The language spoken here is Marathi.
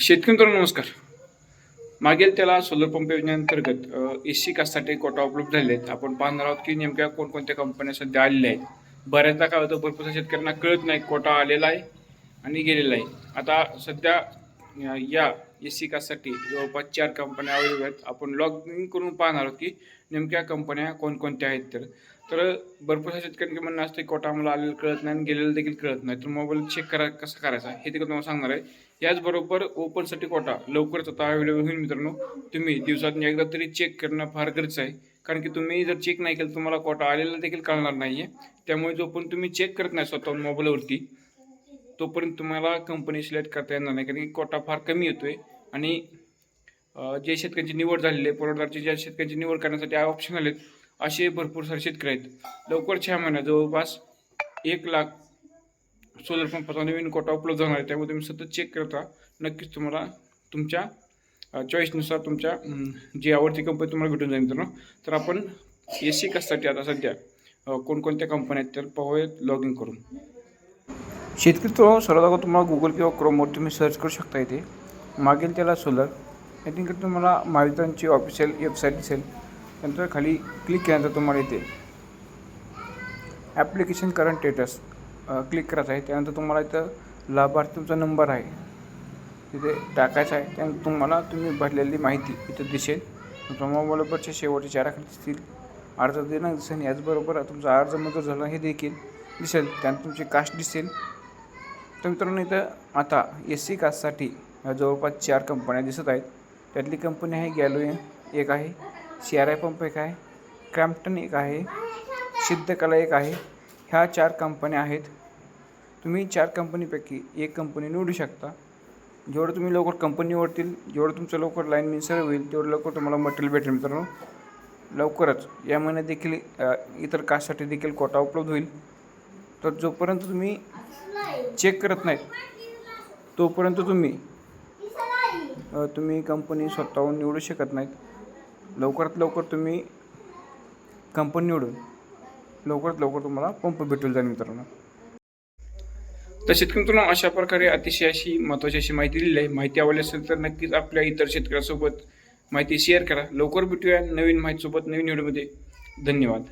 शेतकरी मित्रांनो नमस्कार. मागील त्याला सोलर पंप योजनेअंतर्गत एस सी कास्टसाठी कोटा उपलब्ध झाले आहेत आपण पाहणार आहोत की नेमक्या कोणकोणत्या कंपन्या सध्या आलेल्या आहेत. बऱ्याचदा काय होतं भरपूर शेतकऱ्यांना कळत नाही कोटा आलेला आहे आणि गेलेला आहे. आता सध्या या एस सी जवळपास चार कंपन्या अवेलेबल आहेत. आपण लॉग इन करून पाहणार आहोत की नेमक्या कंपन्या कोणकोणत्या आहेत तर. तर भरपूर शेतकऱ्यांचे म्हणणं असते कोटा आम्हाला आलेलं कळत नाही आणि गेलेलं देखील कळत नाही. तर मोबाईल चेक करा कसं करायचा हे देखील तुम्हाला सांगणार आहे. याचबरोबर ओपनसाठी कोटा लवकरच आता अवेलेबल होईल मित्रांनो. तुम्ही दिवसातून एकदा तरी चेक करणं फार गरजेचं आहे. कारण की तुम्ही जर चेक नाही केलं तुम्हाला कोटा आलेला देखील कळणार नाही आहे त्यामुळे जो पण तुम्ही चेक करत नाही स्वतःहून मोबाईलवरती तोपर्यंत तुम्हाला कंपनी सिलेक्ट करता येणार नाही. कारण की कोटा फार कमी येतो आहे आणि जे शेतकऱ्यांची निवड झालेली आहे पुरवठादाराची ज्या शेतकऱ्यांची निवड करण्यासाठी ऑप्शन आलेत असे भरपूर सारे शेतकरी आहेत. लवकर छहा महिन्यात जवळपास एक लाख सोलर पंपाचा नवीन कोटा उपलब्ध होणार आहे. त्यामुळे तुम्ही सतत चेक करता नक्कीच तुम्हाला तुमच्या चॉईसनुसार तुमच्या जी आवडती कंपनी तुम्हाला भेटून जाईल मित्रांनो. तर आपण ए सी कास्टसाठी आता सध्या कोणकोणत्या कंपन्या आहेत तर पाहूयात लॉग इन करून. शेतकरी तो सर्वात अगोदर तुम्हाला गुगल किंवा क्रोमवर तुम्ही सर्च करू शकता इथे. मागेल त्याला सोलर आय थिंक तुम्हाला महावितरणची ऑफिशियल वेबसाईट दिसेल. त्यानंतर खाली क्लिक केल्यानंतर तुम्हाला येते. ॲप्लिकेशन करंट स्टेटस क्लिक करायचं आहे. त्यानंतर तुम्हाला इथं लाभार्थी तुमचा नंबर आहे. तिथे टाकायचा आहे. त्यानंतर तुम्हाला तुम्ही भरलेली माहिती इथं दिसेल. तुमच्या मोबाईलवरचे शेवटचे चार आकडे दिसतील. अर्ज दिनांक दिसेल. याचबरोबर तुमचा अर्ज मंजूर झाला हे देखील दिसेल. त्यानंतर तुमची कास्ट दिसेल. तर मित्रांनो इथं आता एस सी कास्टसाठी जवळपास चार कंपन्या दिसत आहेत. त्यातली कंपनी आहे गॅलोयन एक आहे सी आर आय पंप एक आहे क्रॅम्प्टन एक आहे सिद्धकला एक आहे. ह्या चार कंपन्या आहेत. तुम्ही चार कंपनीपैकी एक कंपनी निवडू शकता. जेवढं तुम्ही लवकर कंपनी निवडतील जेवढं तुमचं लवकर लाईन मिन्सर होईल तेवढं लवकर तुम्हाला मटेरियल भेटेल मित्रांनो. लवकरच या महिन्यात देखील इतर कास्टसाठी देखील कोटा उपलब्ध होईल. तर जोपर्यंत तुम्ही चेक करत नाहीत तोपर्यंत तुम्ही तुम्ही कंपनी स्वतःहून निवडू शकत नाहीत. लवकरात लवकर तुम्ही कंपनी निवडून लवकरात लवकर तुम्हाला पंप भेटून जाईल मित्रांनो. तर शेतकरी मित्रांनो अशा प्रकारे अतिशय अशी महत्त्वाची अशी माहिती दिली आहे. माहिती आवडली असेल तर नक्कीच आपल्या इतर शेतकऱ्यासोबत माहिती शेअर करा. लवकर भेटूया नवीन माहितीसोबत नवीन व्हिडिओमध्ये धन्यवाद.